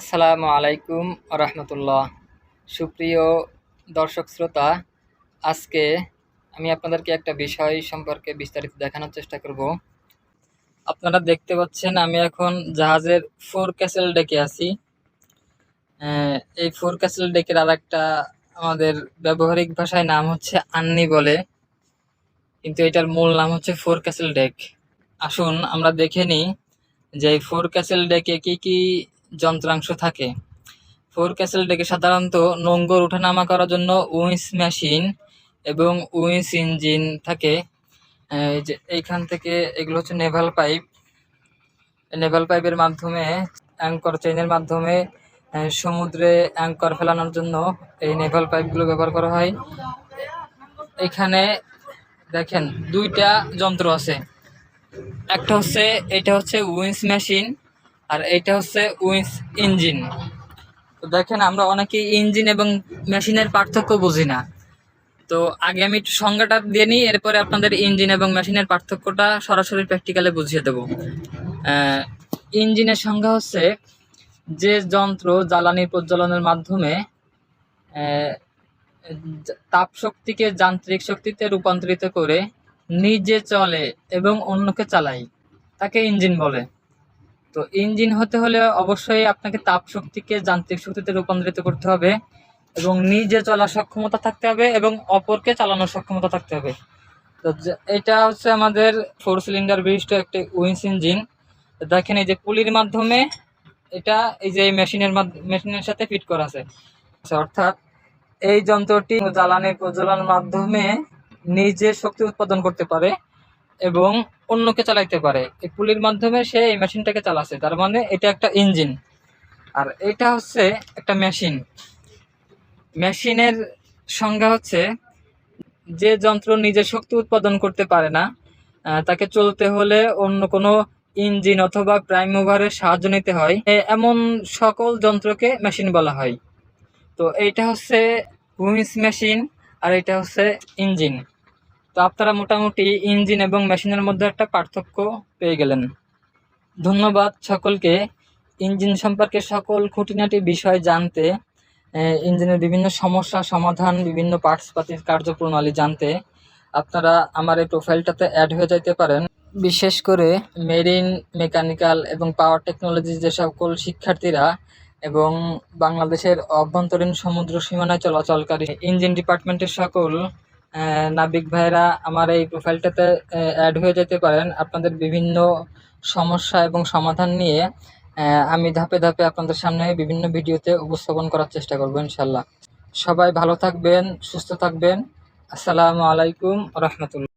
আসসালামু আলাইকুম রহমতুল্লাহ সুপ্রিয় দর্শক শ্রোতা, আজকে আমি আপনাদেরকে একটা বিষয় সম্পর্কে বিস্তারিত দেখানোর চেষ্টা করব। আপনারা দেখতে পাচ্ছেন আমি এখন জাহাজের ফোর ক্যাসেল ডেকে আছি। এই ফোর ক্যাসেল ডেকের আর একটা আমাদের ব্যবহারিক ভাষায় নাম হচ্ছে আন্নি বলে, কিন্তু এটার মূল নাম হচ্ছে ফোর ক্যাসেল ডেক। আসুন আমরা দেখে নিই যে এই ফোর ক্যাসেল ডেকে কি কি যন্ত্রাংশ থাকে। ফোর ক্যাসেল ডেকে সাধারণত নোঙ্গর ওঠানামা করার জন্য উইন্স মেশিন এবং উইন্স ইঞ্জিন থাকে। যে এইখান থেকে এগুলো হচ্ছে নেভাল পাইপ। নেভাল পাইপের মাধ্যমে, অ্যাঙ্কর চেইনের মাধ্যমে সমুদ্রে অ্যাঙ্কর ফেলানোর জন্য এই নেভাল পাইপগুলো ব্যবহার করা হয়। এখানে দেখেন দুইটা যন্ত্র আছে। একটা হচ্ছে, এটা হচ্ছে উইন্স মেশিন। আর এটা হচ্ছে উইন্স ইঞ্জিন। তো দেখেন, আমরা অনেকেই ইঞ্জিন এবং মেশিনের পার্থক্য বুঝি না। তো আগে আমি একটু সংজ্ঞাটা দিয়ে নিই, এরপরে আপনাদের ইঞ্জিন এবং মেশিনের পার্থক্যটা সরাসরি প্র্যাকটিক্যালে বুঝিয়ে দেবো। ইঞ্জিনের সংজ্ঞা হচ্ছে, যে যন্ত্র জ্বালানি প্রজ্বলনের মাধ্যমে তাপ শক্তিকে যান্ত্রিক শক্তিতে রূপান্তরিত করে নিজে চলে এবং অন্যকে চালায়। তাকে ইঞ্জিন বলে। তো ইঞ্জিন হতে হলে অবশ্যই আপনাকে তাপ শক্তিকে যান্ত্রিক শক্তিতে রূপান্তরিত করতে হবে এবং নিজে চলার সক্ষমতা থাকতে হবে এবং অপরকে চালানোর সক্ষমতা থাকতে হবে। তো এটা হচ্ছে আমাদের ফোর সিলিন্ডার বিশিষ্ট একটি উইন্স ইঞ্জিন। দেখেন এই যে পুলির মাধ্যমে এটা এই যে মেশিনের মেশিনের সাথে ফিট করা আছে। আচ্ছা, অর্থাৎ এই যন্ত্রটি জ্বালানি প্রজ্বলনের মাধ্যমে নিজে শক্তি উৎপাদন করতে পারে। এবং অন্যকে চালাইতে পারে। এই পুলির মাধ্যমে সে এই মেশিনটাকে চালাচ্ছে। তার মানে এটা একটা ইঞ্জিন। আর এটা হচ্ছে একটা মেশিন। মেশিনের সংজ্ঞা হচ্ছে, যে যন্ত্র নিজে শক্তি উৎপাদন করতে পারে না তাকে চলতে হলে অন্য কোনো ইঞ্জিন অথবা প্রাইম মুভারের সাহায্য নিতে হয়। এমন সকল যন্ত্রকে মেশিন বলা হয়। তো এইটা হচ্ছে উইন্স মেশিন আর এটা হচ্ছে ইঞ্জিন। তো আপনারা মোটামুটি ইঞ্জিন এবং মেশিনের মধ্যে একটা পার্থক্য পেয়ে গেলেন। ধন্যবাদ সকলকে। ইঞ্জিন সম্পর্কে সকল খুঁটিনাটি বিষয় জানতে ইঞ্জিনের বিভিন্ন সমস্যা, সমাধান, বিভিন্ন পার্টস পাতির কার্যপ্রণালী জানতে আপনারা আমার এই প্রোফাইলটাতে অ্যাড হয়ে যাইতে পারেন। বিশেষ করে মেরিন, মেকানিক্যাল এবং পাওয়ার টেকনোলজি যে সকল শিক্ষার্থীরা এবং বাংলাদেশের অভ্যন্তরীণ সমুদ্র সীমানায় চলাচলকারী ইঞ্জিন ডিপার্টমেন্টের সকল নাবিক ভাইরা আমার এই প্রোফাইলটাতে অ্যাড হয়ে যেতে পারেন আপনাদের বিভিন্ন সমস্যা এবং সমাধান নিয়ে। আমি ধাপে ধাপে আপনাদের সামনে বিভিন্ন ভিডিওতে উপস্থাপন করার চেষ্টা করব ইনশাল্লাহ সবাই ভালো থাকবেন, সুস্থ থাকবেন। আসসালামু আলাইকুম রহমতুল্লাহ।